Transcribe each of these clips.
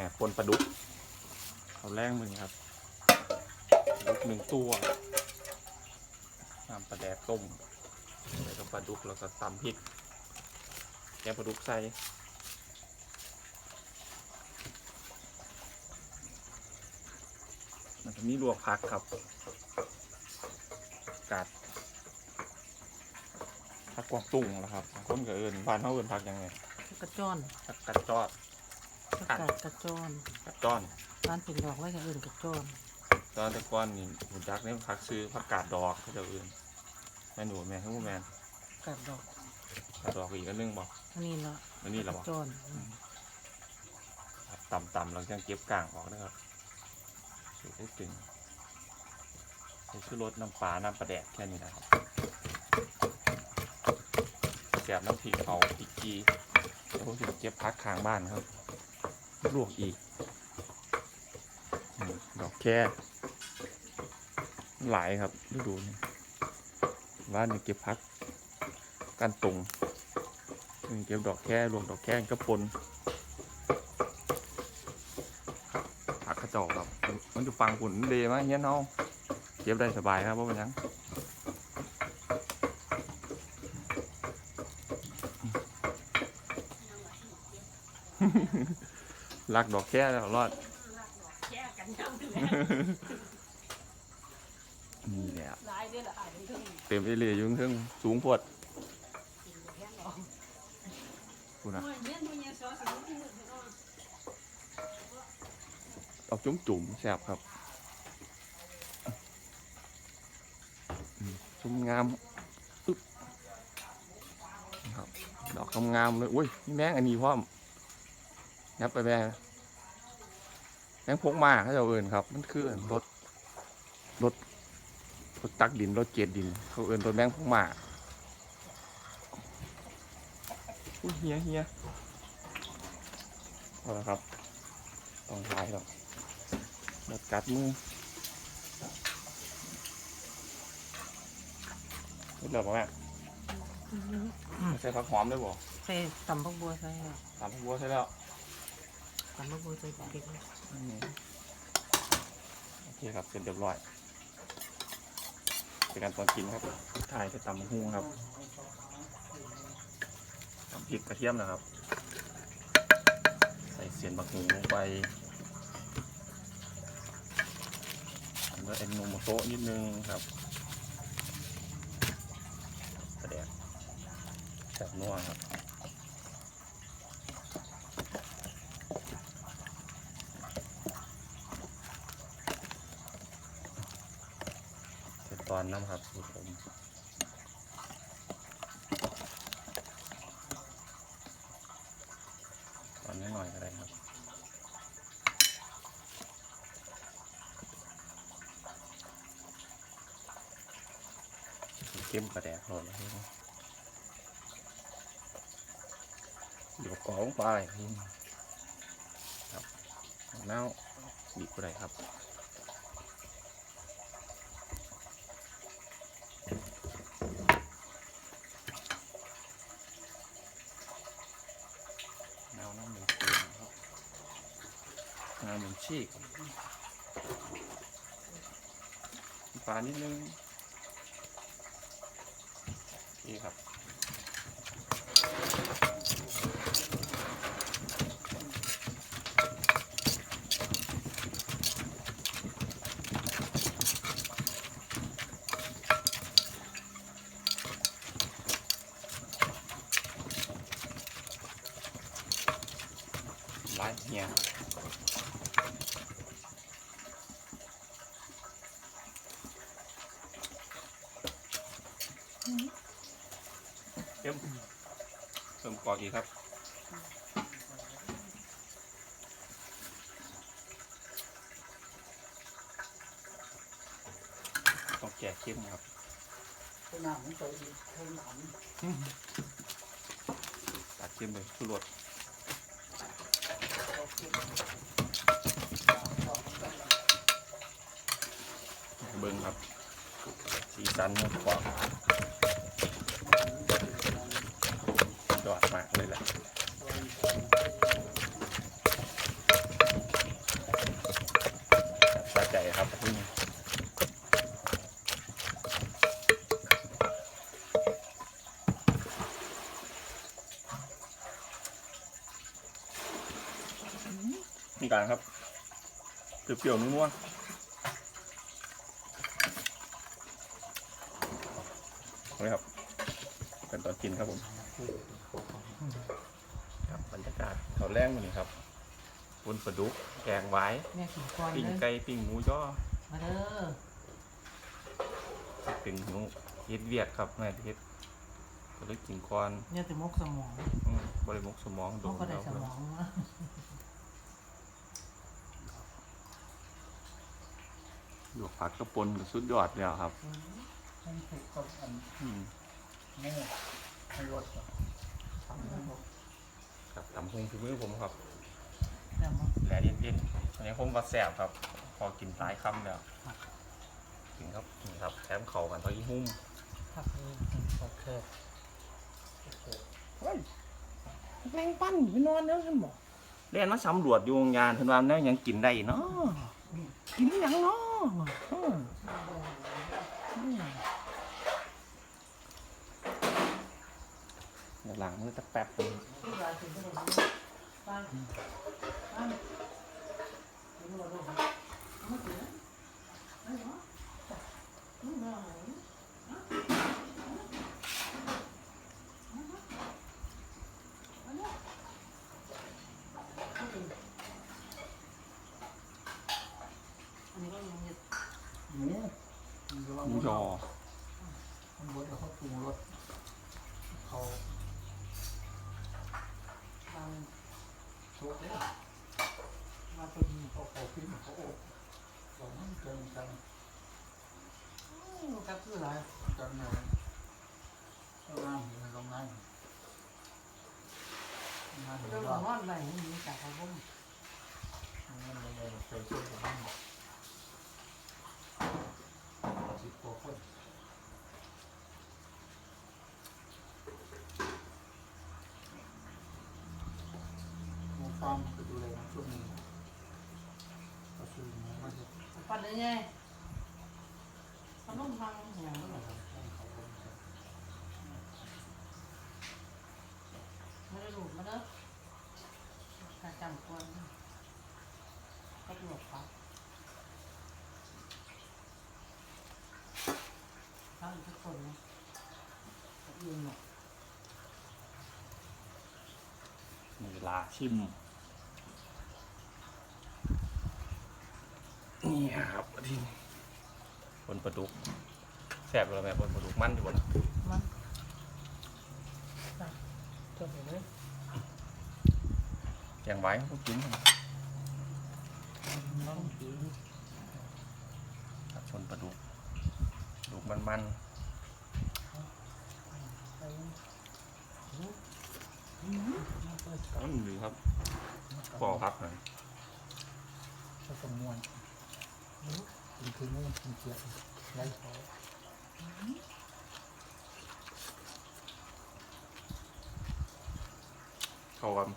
ม่ปนปลาดุกเอาแรงมือครับปลาดุกหนึ่งตัวน้ำปลาแดกต้มแล้วก็ปลาดุกแล้วก็ตำพริกแกงปลาดุกใส่มันจะมีลวกผักครับกาดผักกวางตุ้งนะครับบางคนก็เอินบ้านเขาเอินผักยังไงกระจ้อนผักกัดจอด ประกาศกระจ้อนกัดจ้อนบ้านเป็นดอกไว้กับอื่นกระจ้อนตอนแต่ก่อนนี่หูจักเนี่ยพักซื้อผักกาดดอกเขาจะเอื่นแม่หนูแม่ทั้งแม่นกระดอกกาดดอกอีกอันหนึงบอกอันนี้เนาะอันนี้กเราระบอกจ้อนอืมต่ำต่ำๆเราจะเก็บกลางออกนะครับสูตรได้ตึงนี่คือรสน้ำปลาน้ำปลาแดกแค่นี้นะครับแสบน้ำพริกเผาพริกกีเดี๋ยวผมจะเก็บพักข้างบ้านครับ ลวกอีกอดอกแค่หลายครับฤดูนี้บ้านนี่เก็บพักกันตรงเก็บดอกแค่รวมดอกแค่กระปนผักกระจอกครับ มันจะฟังผลเดมากเงี้ยเนาะเก็บได้สบายครับว่าเป็นยัง ลักดอกแค่แล้วรอด แยกกันย้ำเลยนี่แหละลายด้วยละอายเป็นครึ่งเต็มไปเลยอยุ่งเครื่องสูงพวดกินแค่หรอพูดนะโอ้ยเนี่ยดูเนี่ยซอสสีที่เหมือนกันเนาะเอาจุ้มจุ่มๆแซ่บครับอืมจุ่มงามอึ๊บครับดอกงามๆเลยอุ้ยนี่แมงอันนี้พร้อม ยับไปแม่แมงพกมาเขาจะเอินครับ มันคือรถรถรถตักดินรถเจ็ดดิน เขาเอินรถแมงพกมาอุ้ยเฮียเฮียเอาละครับต้องทายหรอกหมดกัดมือนี่เหลือป่ะแม่ใส่ผักหอมด้วยบ่ใส่ตำพักบัวใส่แล้วตามผักบัวใช่แล้ว ตำพักบัวใส่พริกอืมโอเคครับเสร็จเรียบร้อยเป็นการตอนกินครับถ่ายจะตำหุ้งครับตำพริกกระเทียมนะครับ ใส่เสียนบักหูลงไปแล้วเอ็นนมโซะนิดนึงครับกระเดียกแซ่บนัวครับ เสร็จตอ น้ำครับสูตรผมตอนนี้หน่อยก็ได้ครับเข้มกระแดกหล่นแล้วครับเดี๋ยวกองไปครับมะนาวบีบก็ได้ครับ แนวน้ำหนึ่งขีดนะครับ น้ำหนึ่งชีกปลานิดนึง นี่ครับลายเฮียเพิ่มเพิ่มกร อกอีกครับ ต้องแก่เข้มครับ cái nào cũng tự thương ẩm ตัดเข้มเลยสุรสเบิ้งครับสีสันมันกว่า มากเลยล่ะสะใจครับนี่การครับเปรี้ยวๆนุ่มๆนะครับเป็นตอนกินครับผม ครับบรรยากาศเขาแรงวันนี้ครับบนปลาดุกแกงไว้แม่กินก่อนปิ้งเลยไก่ปิ้งหมูย่อมาเด้อปิ้งหนูเฮ็ดเวียดครับแม่เฮ็ดก็เลยกินก่อนเนี่ยจะมกสมองอืมบริมกสมองโดมกนก็ได้แล้วสมองนะหยวกผักกระปนก็สุดยอดแล้วครับให้ถูกกับอันอืมแม่ ให้รถทำให้รถกับตำพงฝีมือผมครับแต่มกแหล่เย็นๆอันนี้ผมว่าแซ่บครับ พอกินหลายคำแล้วกินครับนี่ครับแถมเข่ากันเท่ายี่หุ้มผักเลยโอเคเฮ้ยแรงปั้นไปนอนแล้วท่านบอกเรียนมาสำรวจอยู่วงยานเพิ่นว่าแนวหยังกินได้เนาะกินหยังเนาะเอออืมเดี๋ยว หลังมือสักแป๊บหนึงที่นกินขนมปังปังกินหมดเลยไม่กินนะไม่เหรอไม่เหรออันนี้ก็ยังเห็ดหมูหมูยอมันบดแล้วเขาปรุงรสเขา บาง โชกเลยมาเป็นเขาเขาปิ้งเขาอบสองมันเกินกันกับคืออะไรกันหน่อยข้างางมันลงนั่งนั่งเราว่านอนไปมีจากเขาบุ้มนั่นเลยใส่เสื้อแบบนี้สิบกว่าคน หมูฟาร์มก็ดูแลช่วงนี้ก็ซื้อหมูมาเห็ดปัดเลยไงขาต้องฟังอย่างนั้นให้เขาคนเสร็จไม่ได้ดูมาเด้อการจำควรก็ตรวจครับทั้งทุกคนนะยืนหมดมีเวลาชิม ครับที่บนปลาดุกแซ่บเลยแม่บนปลาดุกมันอยู่บนมันจบเลยแกงไว้พวกกินต้องกินครับชนปลาดุกดุกมันมัน ไป ๆต้นหรือครับปอพักหน่อย ก็ต้องม้วน กินคือม้วนกินเกี๊ยวไรเขาเข้ากัน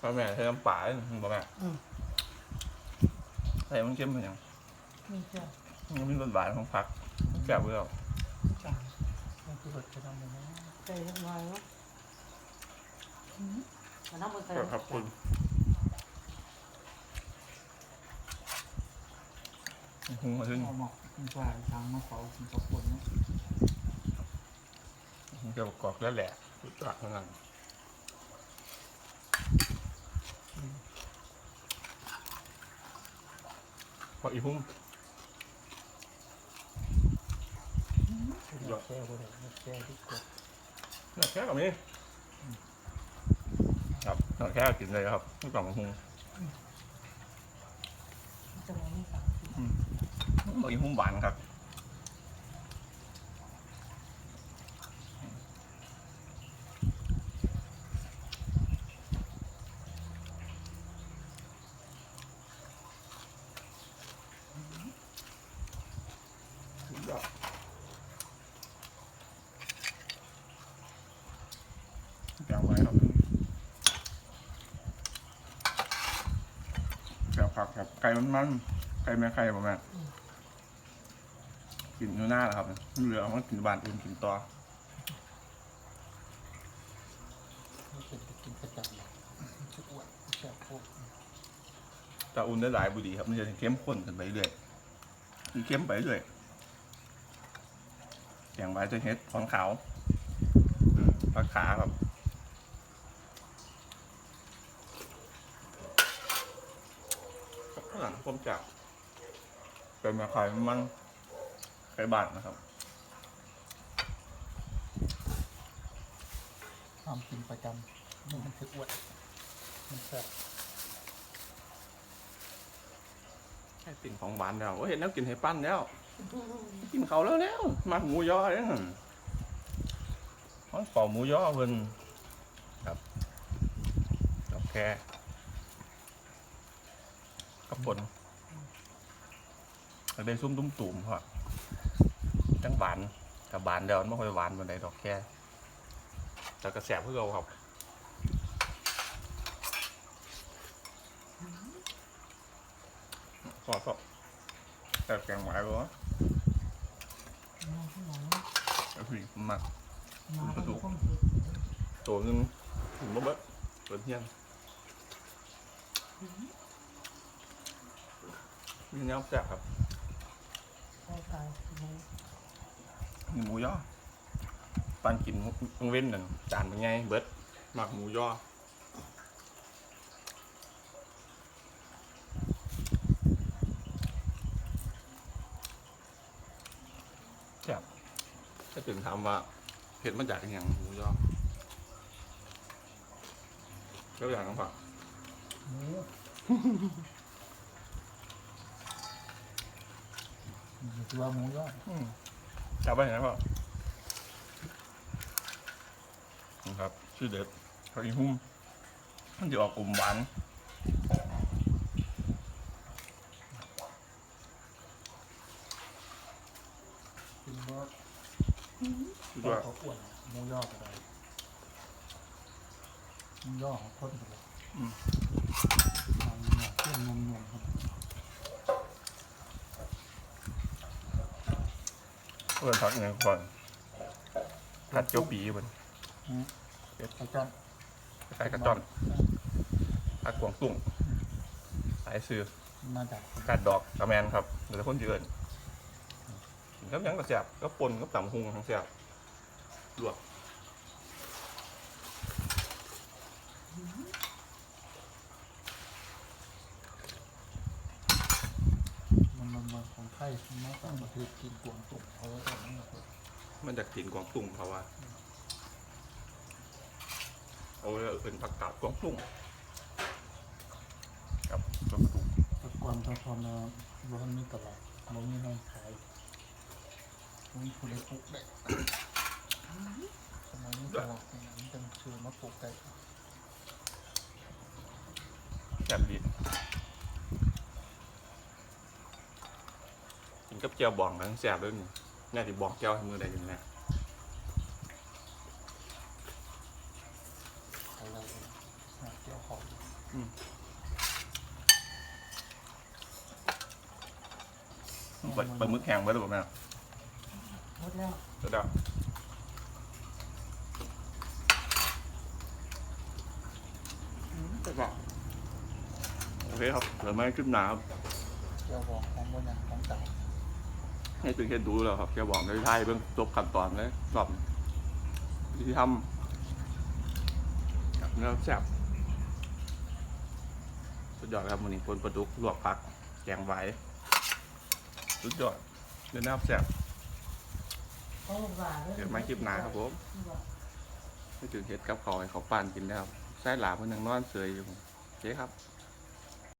พ่อแม่ใช้น้ำปลาเลยพ่อแม่ใส่มันเข้มเป็นยังนี่เจ้ามันมีรสหวานของผักแซ่บเลยอะจ้ามันคือรสจะทำยังไงใจเล็กน้อยวะมันต้องไปใส่ครับคุณ หุงมาขึ้นเอาหมอกกินปลาทางมะเขากินกับคนเนาะเกี่ยวกรอกแล้วแหละรู้จักเท่านั้นพออีพุ่มแค่ก็ได้แค่ที่กดหนักแค่กับนี้ครับหนักแค่กินเลยครับไม่กล่องหุงจะมองไม่ตัด พออีพุ่มหวานครับแกงไว้ครับแกงผักครับไก่มันมันไก่แม่ไข่ประมาณ กินอยู่หน้าแหละครับเหลือเอามากินบานอื่นกินต่อเป็นไปกินประจำเลยจะอ้วนแค่พวกถ้าอุ่นได้หลายบุดีครับมันจะเข้มข้นขึ้นไปเรื่อยคือเข้มไปเรื่อยอย่างไว้จะเฮ็ดของขาวอืมผักขาครับข้างหลังผมจับเป็นมาขายมัน ไข่บาทนะครับความกินประจำมันคืออ้วนมันแซ่บแค่กินของหวานแล้วโอ้ยเห็นแล้วกินให้ปั้นแล้ว กินเขาวแล้วแล้วมาหมูยอเนี่ยมันเป่าหมูยอเพิ่นครับดอกแค่กระปนได้ซุ่มตุ้มตุ่มพอ จังหวานกับบานเดียวมันไม่ค่อยหวานเหมือนใดดอกแค่แต่กระแสบเพื่อเราครับขอก็แต่แกงหวานก็น้องที่ไหมักมาประตูตัวนึงถึงบ่เบิดเปิดเที่ยงมีแนวแซ่บครับ หมูยอปันกินมึงเว้นหนึ่งจานเป็นไงเบิดหมักหมูยอแซ่บถ้าถึงถามว่าเผ็ดมาจากอหย่างหมูยอแล้วอย่างน้ำผักหมูนี่คือว่าหมูยอ ดอืมจับไปไหนพ่อนี่ครับชื่อเด็ดเขาอีหุ้มมันจะออกกลุ่มหวานกินว่าคือตัวว่าเขาอ้วนหมูยอดอะไรหมูยอของคนเลยอืมเอาเนี่ยเส้นนมๆครับ เพื่อนพักอย่างก่อนกัดเจียวปีบนอาจารย์คล้ายกระจอนผักกวางตุ้งสายซื้อมาจากกัดดอกกระแมนครับเดี๋ยวคนเยือนกินกับหยังกระแสบก็ปนกับต่ำหุงทั้งแสบลวกมันมันมันของไทยมันมาจากประเทศจีนกวางตุ้ง มันจากถิ่นกวางตุ้งเขาว่าเอาไว้เป็นผักกาดกวางตุ้งครับกระตุ้งแต่ก่อนตอนตอนเราบ้านมีตลาดมันมีน้องขายมันมีคนได้ปลูกได้สมัยนี้ตลาดเนี่ยมันเป็นชื่อมาปลูกได้แซ่บดีกินกับเจียวบองทั้งแซ่บเลยนี่ น่าจะบอกเจียวให้มือใดอยู่นะขายได้เลยหาเกี่ยวของปลาปลาหมึกแห้งไว้หรือเปล่าแม่หมดแล้วเดี๋ยวเดี๋ยวโอเคครับเดี๋ยวไม่ขึ้นหนาครับเกี่ยวของของบนอย่ ให้ตื่นเต้นดูแล้วครับแกบอกในไทยเบิ่งจบขั้นตอนเลยสอบที่ทำกับเนื้อแซ่บสุดยอดครับวันนี้คนประดุกลวกผักแกงไว้สุดยอดเนื้อแซ่บเดี๋ยวไม่คลิปหนาครับผมไม่ถึงเห็ดกับเขาให้เขาปั่นกินแล้วไส้หลาเพิ่อนยังนอนเสยอยู่โอเคครับ